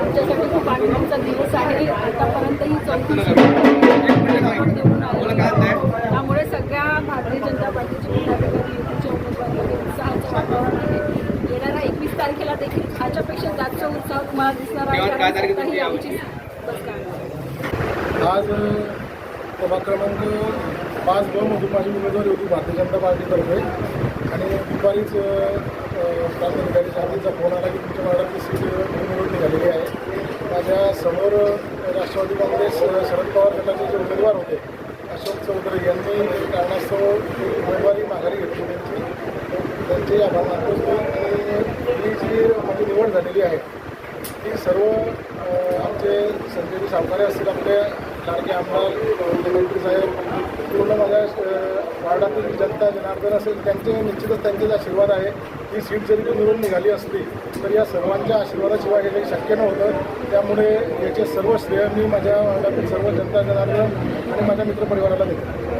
आमच्यासाठी खूप आठवणचा दिवस आहे. आतापर्यंत ही त्यामुळे सगळ्या भारतीय जनता पार्टीचे पदाधिकारी युतीचे उमेदवार उत्साहाचं वातावरण आहे. येणाऱ्या एकवीस तारखेला देखील आजच्यापेक्षा जास्त उत्साह तुम्हाला दिसणार आहे. आमची आज सभा क्रमांक पाच दोनमधून माझी उमेदवारी होती भारतीय जनता पार्टीतर्फे. आणि दुपारीच प्राधिकारी साहेबांचा फोन आला की तुमच्या वार्डातली सीट समोर राष्ट्रवादी काँग्रेस शरद पवार गटाचे जे उमेदवार होते अशोक चौधरी यांनी कारणास्तव उमेदवारी माघारी घेतली त्यांची त्यांचे आभार मानतो आणि ही जी माझी निवड झालेली आहे ती सर्व आमचे संजय सावकारे असतील आपले लाडके आमदार मुख्यमंत्री साहेब अ, वार्डातील जनता जनार्दन असेल त्यांचे निश्चितच त्यांचेच आशीर्वाद आहे ही सीट जरी ती निवडून निघाली असली तर या सर्वांच्या आशीर्वादाशिवाय हे काही शक्य नव्हतं. त्यामुळे याचे सर्व श्रेय मी माझ्या वार्डातील सर्व जनता जनार्दन आणि माझ्या मित्रपरिवाराला देतो.